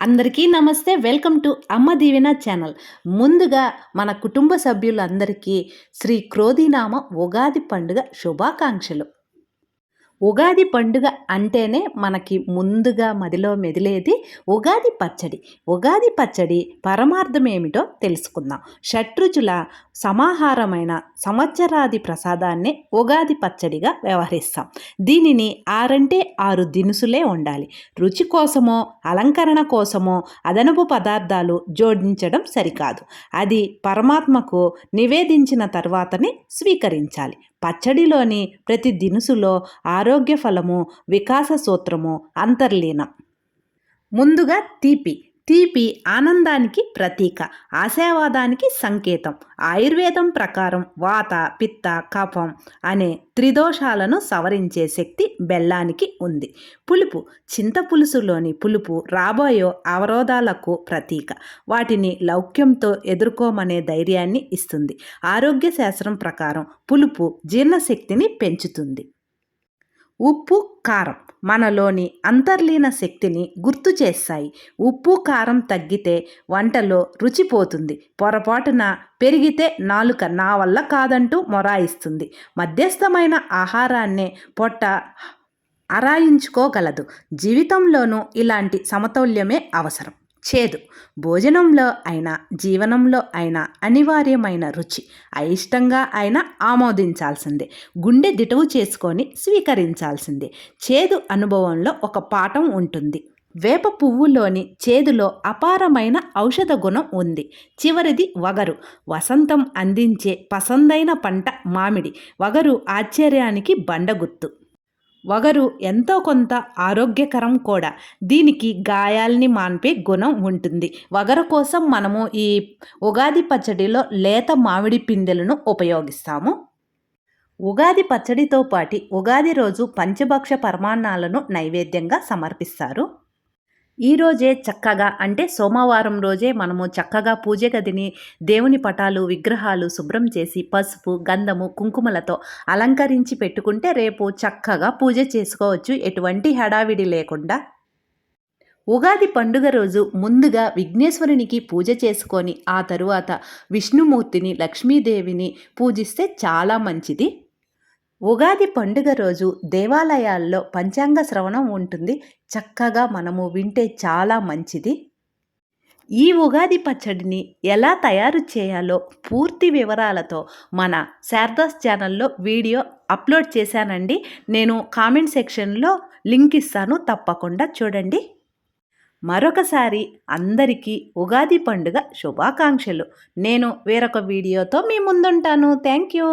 అందరికీ నమస్తే. Welcome to అమ్మ దీవెన ఛానల్. ముందుగా మన కుటుంబ సభ్యులందరికీ శ్రీ క్రోధినామ ఉగాది పండుగ శుభాకాంక్షలు. ఉగాది పండుగ అంటేనే మనకి ముందుగా మదిలో మెదిలేది ఉగాది పచ్చడి. ఉగాది పచ్చడి పరమార్థం ఏమిటో తెలుసుకుందాం. షట్రుచుల సమాహారమైన సంవత్సరాది ప్రసాదాన్ని ఉగాది పచ్చడిగా వ్యవహరిస్తాం. దీనిని ఆరంటే ఆరు దినుసులే ఉండాలి. రుచి కోసమో అలంకరణ కోసమో అదనపు పదార్థాలు జోడించడం సరికాదు. అది పరమాత్మకు నివేదించిన తర్వాతనే స్వీకరించాలి. పచ్చడిలోని ప్రతి దినుసులో ఆరోగ్య ఫలము వికాస సూత్రము అంతర్లీనం. ముందుగా తీపి. తీపి ఆనందానికి ప్రతీక ఆశావాదానికి సంకేతం ఆయుర్వేదం ప్రకారం వాత పిత్త కఫం అనే త్రిదోషాలను సవరించే శక్తి బెల్లానికి ఉంది. పులుపు చింతపులుసులోని పులుపు రాబోయే అవరోధాలకు ప్రతీక. వాటిని లౌక్యంతో ఎదుర్కోమనే ధైర్యాన్ని ఇస్తుంది. ఆరోగ్య శాస్త్రం ప్రకారం పులుపు జీర్ణశక్తిని పెంచుతుంది. ఉప్పు కారం మనలోని అంతర్లీన శక్తిని గుర్తు చేస్తాయి. ఉప్పు కారం తగ్గితే వంటలో రుచిపోతుంది పొరపాటున పెరిగితే నాలుక నా వల్ల కాదంటూ మొరాయిస్తుంది. మధ్యస్థమైన ఆహారాన్నే పొట్ట అరాయించుకోగలదు జీవితంలోనూ ఇలాంటి సమతౌల్యమే అవసరం. చేదు. భోజనంలో అయినా జీవనంలో అయినా అనివార్యమైన రుచి అయిష్టంగా అయినా ఆమోదించాల్సిందే. గుండె దిటవు చేసుకొని స్వీకరించాల్సిందే. చేదు అనుభవంలో ఒక పాఠం ఉంటుంది. వేప పువ్వులోని చేదులో అపారమైన ఔషధ గుణం ఉంది. చివరిది వగరు. వసంతం అందించే పసందైన పంట మామిడి. వగరు ఆశ్చర్యానికి బండగుత్తు. వగరు ఎంతో కొంత ఆరోగ్యకరం కూడా. దీనికి గాయాల్ని మాన్పే గుణం ఉంటుంది. వగరు కోసం మనము ఈ ఉగాది పచ్చడిలో లేత మామిడి పిందెలను ఉపయోగిస్తాము. ఉగాది పచ్చడితో పాటు ఉగాది రోజు పంచభక్ష పరమాన్నాలను నైవేద్యంగా సమర్పిస్తారు. ఈరోజే చక్కగా అంటే సోమవారం రోజే మనము చక్కగా పూజ గదిని దేవుని పటాలు విగ్రహాలు శుభ్రం చేసి పసుపు గంధము కుంకుమలతో అలంకరించి పెట్టుకుంటే రేపు చక్కగా పూజ చేసుకోవచ్చు. ఎటువంటి హడావిడి లేకుండా. ఉగాది పండుగ రోజు ముందుగా విఘ్నేశ్వరునికి పూజ చేసుకొని ఆ తరువాత విష్ణుమూర్తిని లక్ష్మీదేవిని పూజిస్తే చాలా మంచిది. ఉగాది పండుగ రోజు దేవాలయాల్లో పంచాంగ శ్రవణం ఉంటుంది. చక్కగా మనము వింటే చాలా మంచిది. ఈ ఉగాది పచ్చడిని ఎలా తయారు చేయాలో పూర్తి వివరాలతో మన శారదాస్ ఛానల్లో వీడియో అప్లోడ్ చేశానండి. నేను కామెంట్ సెక్షన్లో లింక్ ఇస్తాను తప్పకుండా చూడండి. మరొకసారి అందరికీ ఉగాది పండుగ శుభాకాంక్షలు. నేను వేరొక వీడియోతో మీ ముందుంటాను. Thank you.